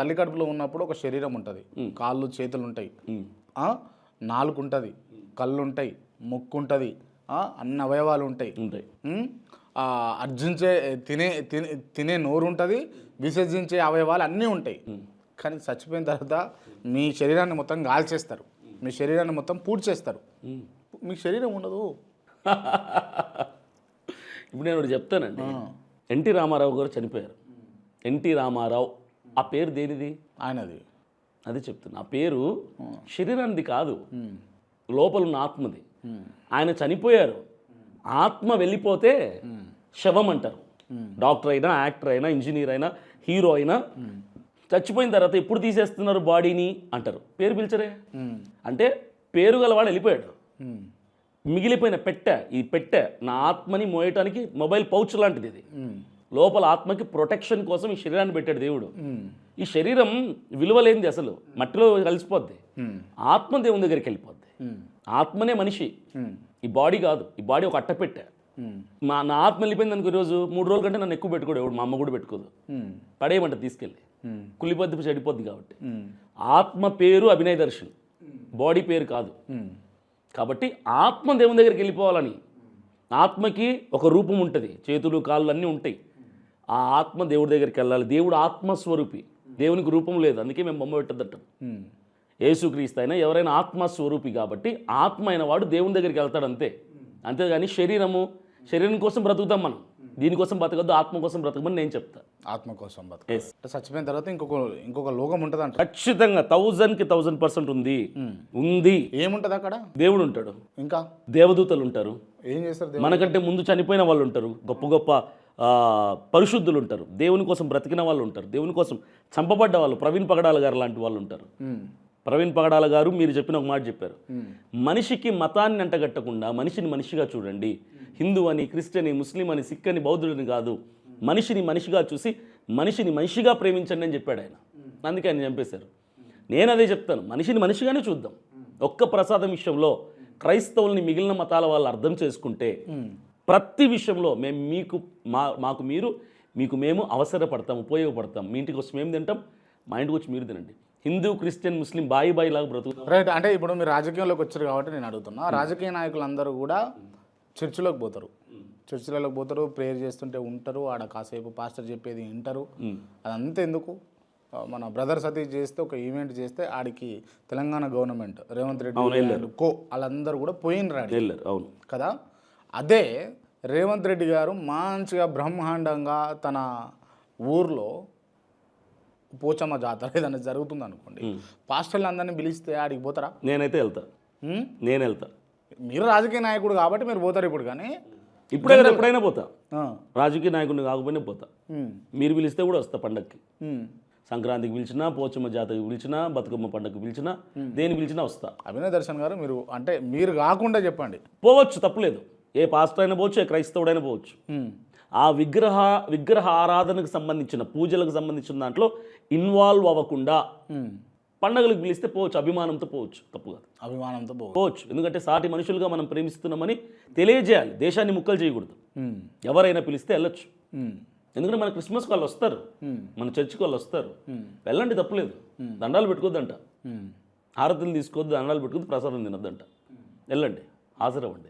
తల్లి కడుపులో ఉన్నప్పుడు ఒక శరీరం ఉంటుంది. కాళ్ళు చేతులు ఉంటాయి. నాలుగు ఉంటుంది కళ్ళు ఉంటాయి ముక్కు ఉంటుంది అన్ని అవయవాలు ఉంటాయి. ఉంటాయి. అర్జించే తినే తినే నోరు ఉంటుంది విసర్జించే అవయవాలు అన్నీ ఉంటాయి. కానీ చచ్చిపోయిన తర్వాత మీ శరీరాన్ని మొత్తం గాల్చేస్తారు. మీ శరీరాన్ని మొత్తం పూడ్చేస్తారు. మీ శరీరం ఉండదు. ఇప్పుడు నేను చెప్తానండి. ఎన్టీ రామారావు గారు చనిపోయారు. ఎన్టీ రామారావు ఆ పేరు దేనిది? ఆయనది. అదే చెప్తున్నా. ఆ పేరు శరీరానిది కాదు. లోపల ఉన్న ఆత్మది. ఆయన చనిపోయారు. ఆత్మ వెళ్ళిపోతే శవం అంటారు. డాక్టర్ అయినా యాక్టర్ అయినా ఇంజనీర్ అయినా హీరో అయినా చచ్చిపోయిన తర్వాత ఎప్పుడు తీసేస్తున్నారు బాడీని అంటారు. పేరు పిలిచరే. అంటే పేరు గలవాడు వెళ్ళిపోయాడు. మిగిలిపోయిన పెట్టె ఈ పెట్టె నా ఆత్మని మోయటానికి మొబైల్ పౌచ్ లాంటిది ఇది. లోపల ఆత్మకి ప్రొటెక్షన్ కోసం ఈ శరీరాన్ని పెట్టాడు దేవుడు. ఈ శరీరం విలువలేనిది అసలు. మట్టిలో కలిసిపోద్ది. ఆత్మ దేవుని దగ్గరికి వెళ్ళిపోద్ది. ఆత్మనే మనిషి. ఈ బాడీ కాదు. ఈ బాడీ ఒక అట్టపెట్టె మా నా ఆత్మ వెళ్ళిపోయింది అనుకో ఈరోజు మూడు రోజుల కంటే నన్ను ఎక్కువ పెట్టుకోడు ఎవడు మా అమ్మ కూడా పెట్టుకోదు. పడేయమంట తీసుకెళ్ళి. కులిపోద్ది చెడిపోద్ది కాబట్టి. ఆత్మ పేరు అభినయ్ దర్శన్. బాడీ పేరు కాదు. కాబట్టి ఆత్మ దేవుని దగ్గరికి వెళ్ళిపోవాలని. ఆత్మకి ఒక రూపం ఉంటుంది. చేతులు కాళ్ళు అన్నీ ఉంటాయి. ఆ ఆత్మ దేవుడి దగ్గరికి వెళ్ళాలి. దేవుడు ఆత్మస్వరూపి. దేవునికి రూపం లేదు. అందుకే మేము బొమ్మ పెట్టద్దంటాం. ఉమ్, యేసుక్రీస్తు అయినా ఎవరైనా ఆత్మస్వరూపి కాబట్టి ఆత్మ అయిన వాడు దేవుని దగ్గరికి వెళ్తాడు అంతే. అంతేగాని శరీరము శరీరం కోసం బ్రతుకుతాం మనం. దీనికోసం బ్రతకద్దు ఆత్మ కోసం బ్రతకమని నేను చెప్తా. ఆత్మ కోసం. అంటే చచ్చిపోయిన తర్వాత ఇంకొక ఇంకొక లోకం ఉంటుంది అంట ఖచ్చితంగా థౌజండ్కి థౌజండ్ పర్సెంట్ ఉంది. ఉంది. ఏముంటుంది అక్కడ? దేవుడు ఉంటాడు. ఇంకా? దేవదూతలు ఉంటారు. ఏం చేస్తారు? మనకంటే ముందు చనిపోయిన వాళ్ళు ఉంటారు. గొప్ప గొప్ప పరిశుద్ధులు ఉంటారు దేవుని కోసం బ్రతికిన వాళ్ళు ఉంటారు దేవుని కోసం చంపబడ్డ వాళ్ళు ప్రవీణ్ పగడాల గారు లాంటి వాళ్ళు ఉంటారు ప్రవీణ్ పగడాల గారు మీరు చెప్పిన ఒక మాట చెప్పారు. మనిషికి మతాన్ని అంటగట్టకుండా మనిషిని మనిషిగా చూడండి. హిందూ అని క్రిస్టియన్ అని ముస్లిం అని సిక్ అని బౌద్ధుడిని కాదు. మనిషిని మనిషిగా చూసి మనిషిని మనిషిగా ప్రేమించండి అని చెప్పాడు ఆయన. అందుకే ఆయన చంపేశారు. నేను అదే చెప్తాను. మనిషిని మనిషిగానే చూద్దాం. ఒక్క ప్రసాదం విషయంలో క్రైస్తవుల్ని మిగిలిన మతాల వాళ్ళు అర్థం చేసుకుంటే ప్రతి విషయంలో మేము మీకు మా మాకు మీరు మీకు మేము అవసరపడతాం ఉపయోగపడతాం. మీ ఇంటికి వచ్చి మేము తింటాం మా ఇంటికి వచ్చి మీరు తినండి. హిందూ క్రిస్టియన్ ముస్లిం బాయి బాయి లాగా బ్రతుకుతాం. రైట్ అంటే ఇప్పుడు మీరు రాజకీయంలోకి వచ్చారు కాబట్టి నేను అడుగుతున్నా. రాజకీయ నాయకులందరూ కూడా చర్చిలోకి పోతారు. చర్చిలలోకి పోతారు ప్రేయర్ చేస్తుంటే ఉంటారు ఆడ కాసేపు పాస్టర్ చెప్పేది వింటారు. అదంతా ఎందుకు? మన బ్రదర్ సతీష్ చేస్తే ఒక ఈవెంట్ చేస్తే ఆడికి తెలంగాణ గవర్నమెంట్ రేవంత్ రెడ్డి కో వాళ్ళందరూ కూడా పోయినరు ఆడికి. వెళ్ళారు అవును. కదా? అదే రేవంత్ రెడ్డి గారు మంచిగా బ్రహ్మాండంగా తన ఊర్లో పోచమ్మ జాతర ఏదైనా జరుగుతుంది అనుకోండి పాస్టర్లు అందరినీ పిలిస్తే ఆడికి పోతారా? నేనైతే వెళ్తా? నేను వెళ్తా. మీరు రాజకీయ నాయకుడు కాబట్టి మీరు పోతారు ఇప్పుడు కానీ? ఇప్పుడే ఎప్పుడైనా పోతా. రాజకీయ నాయకుడిని కాకపోయినా పోతా. మీరు పిలిస్తే కూడా వస్తా పండక్కి. ఉం. సంక్రాంతికి పిలిచినా పోచమ్మ జాతరకి పిలిచినా బతుకమ్మ పండగకి పిలిచినా దేని పిలిచినా వస్తా. అభినయ్ దర్శన్ గారు మీరు అంటే మీరు కాకుండా చెప్పండి. పోవచ్చు తప్పులేదు. ఏ పాస్టర్ అయినా పోవచ్చు ఏ క్రైస్తవుడైనా పోవచ్చు. ఆ విగ్రహ విగ్రహ ఆరాధనకు సంబంధించిన పూజలకు సంబంధించిన దాంట్లో ఇన్వాల్వ్ అవ్వకుండా. పండగలకు పిలిస్తే పోవచ్చు అభిమానంతో పోవచ్చు. తప్పు కాదు. అభిమానంతో పోవచ్చు. ఎందుకంటే సాటి మనుషులుగా మనం ప్రేమిస్తున్నామని తెలియజేయాలి. దేశాన్ని ముక్కలు చేయకూడదు. ఎవరైనా పిలిస్తే వెళ్ళొచ్చు. ఎందుకంటే మన క్రిస్మస్ వాళ్ళు వస్తారు. మన చర్చికి వాళ్ళు వస్తారు. వెళ్ళండి తప్పులేదు. దండాలు పెట్టుకోద్దంట. ఉం. హారతులు తీసుకోవద్దు దండాలు పెట్టుకోవద్దు ప్రసాదం తినొద్దంట. వెళ్ళండి హాజరవ్వండి.